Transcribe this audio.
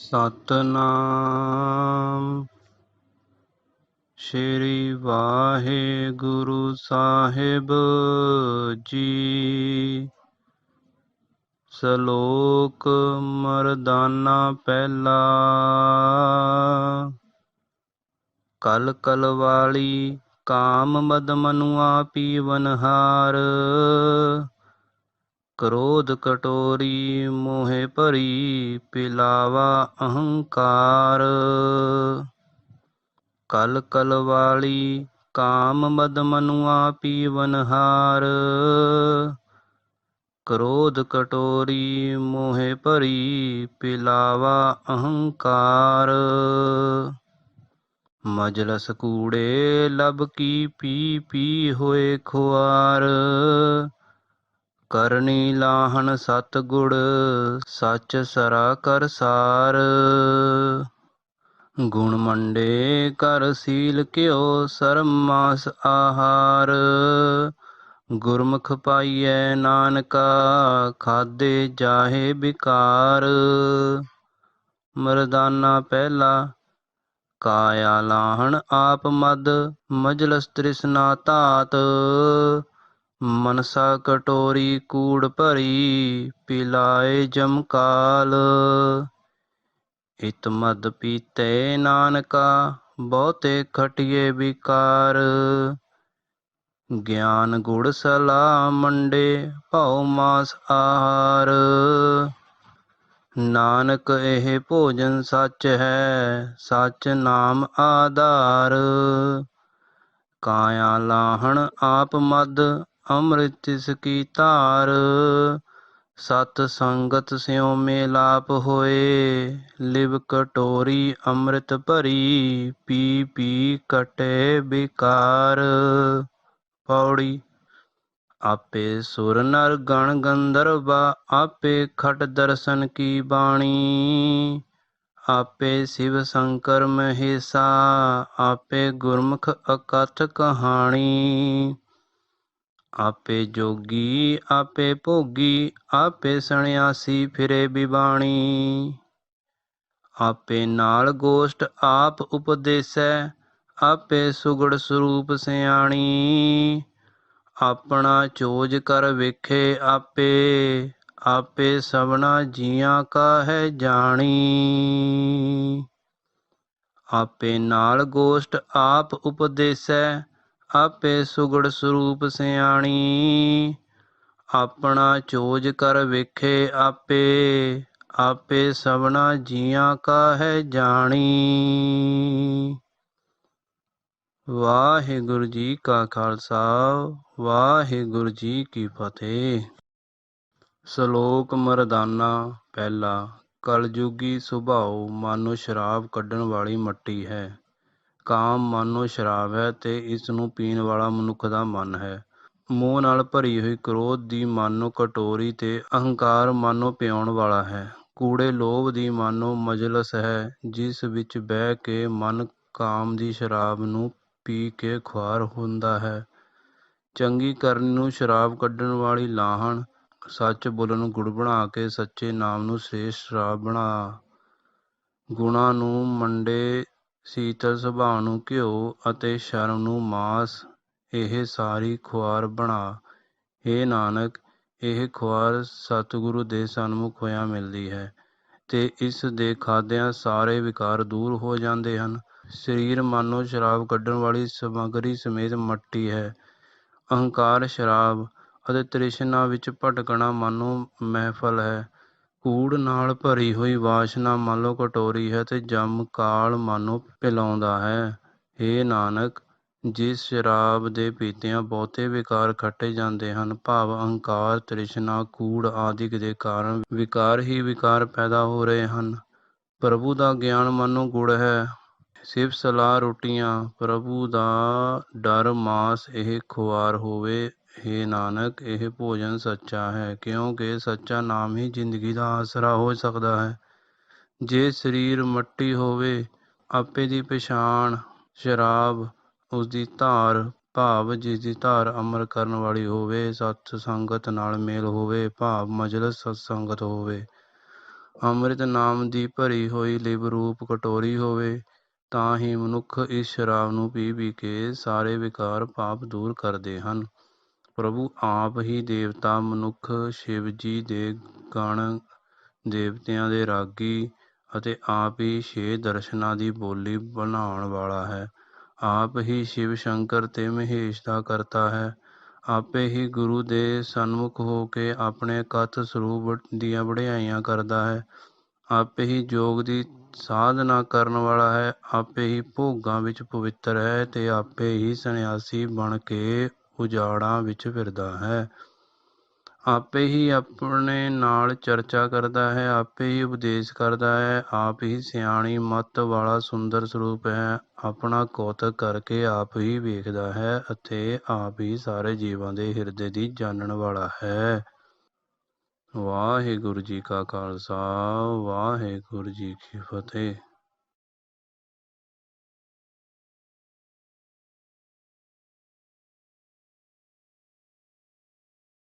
ਸਤਨਾਮ। ਸ਼੍ਰੀ ਵਾਹਿਗੁਰੂ ਸਾਹਿਬ ਜੀ। ਸ਼ਲੋਕ ਮਰਦਾਨਾ ਪਹਿਲਾ। ਕਲ ਕਲ ਵਾਲੀ ਕਾਮ ਮਦ ਮਨੁਆ ਪੀਵਨਹਾਰ ਕ੍ਰੋਧ ਕਟੋਰੀ ਮੋਹਿ ਭਰੀ ਪਿਲਾਵਾ ਅਹੰਕਾਰ। ਕਲ ਕਲ ਵਾਲੀ ਕਾਮ ਮਦ ਮਨੁਆ ਪੀਵਨਹਾਰ ਕ੍ਰੋਧ ਕਟੋਰੀ ਮੋਹਿ ਭਰੀ ਪਿਲਾਵਾ ਅਹੰਕਾਰ। ਮਜਲਸ ਕੂੜੇ ਲਬ ਕੀ ਪੀ ਪੀ ਹੋਏ ਖੁਆਰ। ਕਰਨੀ ਲਾਹਣ ਸਤ ਗੁੜ ਸੱਚ ਸਰਾ ਕਰ ਸਾਰ। ਗੁਣ ਮੰਡੇ ਕਰ ਸੀਲ ਕਿਓ ਸਰਮ ਮਾਸ ਆਹਾਰ। ਗੁਰਮੁਖ ਪਾਈਐ ਨਾਨਕਾ, ਖਾਦੇ ਜਾਹੇ ਬਿਕਾਰ ਮਰਦਾਨਾ ਪਹਿਲਾ, ਕਾਇਆ ਲਾਹਣ ਆਪ ਮਦ, ਮਜਲਸ ਤ੍ਰਿਸ਼ਨਾ ਧਾਤ। ਮਨਸਾ ਕਟੋਰੀ ਕੂੜ ਭਰੀ, ਪਿਲਾਏ ਜਮਕਾਲ ਇਤ ਮਦ ਪੀਤੇ ਨਾਨਕਾ, ਬਹੁਤੇ ਖਟਿਏ ਵਿਕਾਰ। ਗਿਆਨ ਗੁੜ ਸਲਾ ਮੰਡੇ, ਭਉ ਮਾਸ ਆਹਾਰ। ਨਾਨਕ ਇਹ ਭੋਜਨ ਸੱਚ ਹੈ, ਸੱਚ ਨਾਮ ਆਧਾਰ। ਕਾਇਆ ਲਾਹਣ ਆਪ ਮਦ ਅੰਮ੍ਰਿਤ ਤਿਸ ਕੀ ਧਾਰ, ਸਤ ਸੰਗਤ ਸਿਉ ਮੇਲਾਪ ਹੋਏ, ਲਿਵ ਕਟੋਰੀ ਅੰਮ੍ਰਿਤ ਭਰੀ, ਪੀ ਪੀ ਕਟੇ ਬਿਕਾਰ। ਪੌੜੀ, ਆਪੇ ਸੁਰ ਨਰ ਗਣ ਗੰਧਰਵਾ, ਆਪੇ ਖਟ ਦਰਸ਼ਨ ਕੀ ਬਾਣੀ। ਆਪੇ ਸਿਵ ਸ਼ੰਕਰ ਮਹੇਸਾ, ਆਪੇ ਗੁਰਮੁਖ ਅਕਥ ਕਹਾਣੀ। ਆਪੇ ਜੋਗੀ, ਆਪੇ ਭੋਗੀ, ਆਪੇ ਸਣਿਆਸੀ ਫਿਰੇ ਬਿਬਾਣੀ ਆਪੇ ਨਾਲ ਗੋਸ਼ਟ ਆਪ ਉਪਦੇਸੈ, ਆਪੇ ਸੁਗੜ ਸਰੂਪ ਸਿਆਣੀ। ਆਪਣਾ ਚੋਜ ਕਰ ਵੇਖੇ ਆਪੇ ਆਪੇ ਸਭਨਾ ਜੀਆਂ ਕਾ ਹੈ ਜਾਣੀ। ਆਪੇ ਨਾਲ ਗੋਸ਼ਟ ਆਪ ਉਪਦੇਸੈ ਆਪੇ ਸੁਗੜ ਸਰੂਪ ਸਿਆਣੀ, ਆਪਣਾ ਚੋਜ ਕਰ ਵੇਖੇ ਆਪੇ ਆਪੇ ਸਭਨਾ ਜੀਆਂ ਕਾ ਹੈ ਜਾਣੀ। ਵਾਹਿਗੁਰੂ ਜੀ ਕਾ ਖਾਲਸਾ, ਵਾਹਿਗੁਰੂ ਜੀ ਕੀ ਫਤਿਹ। ਸ਼ਲੋਕ ਮਰਦਾਨਾ, ਪਹਿਲਾ, ਕਲਯੁਗੀ ਸੁਭਾਉ ਮਾਨੋ ਸ਼ਰਾਬ ਕੱਢਣ ਵਾਲੀ ਮੱਟੀ ਹੈ। ਕਾਮ ਮਾਨੋ ਸ਼ਰਾਬ ਹੈ ਤੇ ਇਸ ਨੂੰ ਪੀਣ ਵਾਲਾ ਮਨੁੱਖ ਦਾ ਮਨ ਹੈ। ਮੋਹ ਨਾਲ ਭਰੀ ਹੋਈ ਕ੍ਰੋਧ ਦੀ ਮਾਨੋ ਕਟੋਰੀ ਤੇ ਅਹੰਕਾਰ ਮਾਨੋ ਪਿਆਉਣ ਵਾਲਾ ਹੈ। ਕੂੜੇ ਲੋਭ ਦੀ ਮਾਨੋ ਮਜਲਸ ਹੈ, ਜਿਸ ਵਿੱਚ ਬਹਿ ਕੇ ਮਨ ਕਾਮ ਦੀ ਸ਼ਰਾਬ ਨੂੰ ਪੀ ਕੇ ਖੁਆਰ ਹੁੰਦਾ ਹੈ। ਚੰਗੀ ਕਰਨ ਨੂੰ ਸ਼ਰਾਬ ਕੱਢਣ ਵਾਲੀ ਲਾਹਣ, ਸੱਚ ਬੋਲਣ ਨੂੰ ਗੁੜ ਬਣਾ ਕੇ ਸੱਚੇ ਨਾਮ ਨੂੰ ਸ੍ਰੇਸ਼ਟ ਸ਼ਰਾਬ ਬਣਾ। ਗੁਣਾ ਨੂੰ ਮੰਡੇ ਸੀਤਲ ਸੁਭਾਅ ਨੂੰ ਘਿਓ ਅਤੇ ਸ਼ਰਮ ਨੂੰ ਮਾਸ, ਇਹ ਸਾਰੀ ਖੁਆਰ ਬਣਾ। ਏ ਨਾਨਕ, ਇਹ ਖੁਆਰ ਸਤਿਗੁਰੂ ਦੇ ਸਨਮੁਖ ਹੋਇਆ ਮਿਲਦੀ ਹੈ ਤੇ ਇਸ ਦੇ ਖਾਦਿਆਂ ਸਾਰੇ ਵਿਕਾਰ ਦੂਰ ਹੋ ਜਾਂਦੇ ਹਨ। ਸਰੀਰ ਮਾਨੋ ਸ਼ਰਾਬ ਕੱਢਣ ਵਾਲੀ ਸਮੱਗਰੀ ਸਮੇਤ ਮੱਟੀ ਹੈ। ਅਹੰਕਾਰ ਸ਼ਰਾਬ ਅਤੇ ਤ੍ਰਿਸ਼ਨਾ ਵਿੱਚ ਭਟਕਣਾ ਮਾਨੋ ਮਹਿਫਲ ਹੈ। ਕੂੜ ਨਾਲ ਭਰੀ ਹੋਈ ਵਾਸ਼ਨਾ ਮੰਨ ਕਟੋਰੀ ਹੈ ਤੇ ਜਮ ਕਾਲ ਮਾਨੋ ਪਿਲਾਉਂਦਾ ਹੈ। ਏ ਨਾਨਕ, ਜਿਸ ਸ਼ਰਾਬ ਦੇ ਪੀਤਿਆਂ ਬਹੁਤੇ ਵਿਕਾਰ ਖੱਟੇ ਜਾਂਦੇ ਹਨ, ਭਾਵ ਅਹੰਕਾਰ, ਤ੍ਰਿਸ਼ਨਾ, ਕੂੜ ਆਦਿਕ ਦੇ ਕਾਰਨ ਵਿਕਾਰ ਹੀ ਵਿਕਾਰ ਪੈਦਾ ਹੋ ਰਹੇ ਹਨ। ਪ੍ਰਭੂ ਦਾ ਗਿਆਨ ਮਾਨੋ ਗੁੜ ਹੈ। ਸਿਫ ਸਲਾਹ ਰੋਟੀਆਂ, ਪ੍ਰਭੂ ਦਾ ਡਰ ਮਾਸ ਇਹ ਖੁਆਰ ਹੋਵੇ। ਹੇ ਨਾਨਕ, ਇਹ ਭੋਜਨ ਸੱਚਾ ਹੈ, ਕਿਉਂਕਿ ਸੱਚਾ ਨਾਮ ਹੀ ਜ਼ਿੰਦਗੀ ਦਾ ਆਸਰਾ ਹੋ ਸਕਦਾ ਹੈ। ਜੇ ਸਰੀਰ ਮੱਟੀ ਹੋਵੇ, ਆਪੇ ਦੀ ਪਛਾਣ, ਸ਼ਰਾਬ ਉਸ ਦੀ ਧਾਰ, ਭਾਵ ਜਿਸ ਦੀ ਧਾਰ ਅਮਰ ਕਰਨ ਵਾਲੀ ਹੋਵੇ ਸਤ ਸੰਗਤ ਨਾਲ ਮੇਲ ਹੋਵੇ, ਭਾਵ ਮਜਲਸ ਸਤ ਸੰਗਤ ਹੋਵੇ। ਅੰਮ੍ਰਿਤ ਨਾਮ ਦੀ ਭਰੀ ਹੋਈ ਲਿਵ ਰੂਪ ਕਟੋਰੀ ਹੋਵੇ, ਤਾਂ ਹੀ ਮਨੁੱਖ ਇਸ ਸ਼ਰਾਬ ਨੂੰ ਪੀ ਪੀ ਕੇ ਸਾਰੇ ਵਿਕਾਰ, ਪਾਪ ਦੂਰ ਕਰਦੇ ਹਨ। ਪ੍ਰਭੂ ਆਪ ਹੀ ਦੇਵਤਾ, ਮਨੁੱਖ ਸ਼ਿਵਜੀ ਦੇ ਗਣ ਦੇਵਤਿਆਂ ਦੇ ਰਾਗੀ ਅਤੇ ਆਪ ਹੀ ਛੇ ਦਰਸ਼ਨਾਂ ਦੀ ਬੋਲੀ ਬਣਾਉਣ ਵਾਲਾ ਹੈ। ਆਪ ਹੀ ਸ਼ਿਵ ਸ਼ੰਕਰ ਤੇ ਮਹੇਸ਼ ਦਾ ਕਰਤਾ ਹੈ। ਆਪੇ ਹੀ ਗੁਰੂ ਦੇ ਸਨਮੁਖ ਹੋ ਕੇ ਆਪਣੇ ਕਥ ਸਰੂਪ ਦੀਆਂ ਵਡਿਆਈਆਂ ਕਰਦਾ ਹੈ। ਆਪੇ ਹੀ ਜੋਗ ਦੀ ਸਾਧਨਾ ਕਰਨ ਵਾਲਾ ਹੈ। ਆਪੇ ਹੀ ਭੋਗਾਂ ਵਿੱਚ ਪਵਿੱਤਰ ਹੈ ਤੇ ਆਪੇ ਹੀ ਸੰਨਿਆਸੀ ਬਣ ਕੇ ਉਜਾੜਾਂ ਵਿੱਚ ਫਿਰਦਾ ਹੈ। ਆਪੇ ਹੀ ਆਪਣੇ ਨਾਲ ਚਰਚਾ ਕਰਦਾ ਹੈ, ਆਪੇ ਹੀ ਉਪਦੇਸ਼ ਕਰਦਾ ਹੈ, ਆਪ ਹੀ ਸਿਆਣੀ ਮੱਤ ਵਾਲਾ ਸੁੰਦਰ ਸਰੂਪ ਹੈ, ਆਪਣਾ ਕੌਤਕ ਕਰਕੇ ਆਪ ਹੀ ਵੇਖਦਾ ਹੈ ਅਤੇ ਆਪ ਹੀ ਸਾਰੇ ਜੀਵਾਂ ਦੇ ਹਿਰਦੇ ਦੀ ਜਾਣਨ ਵਾਲਾ ਹੈ। ਵਾਹਿਗੁਰੂ ਜੀ ਕਾ ਖਾਲਸਾ, ਵਾਹਿਗੁਰੂ ਜੀ ਕੀ ਫਤਿਹ।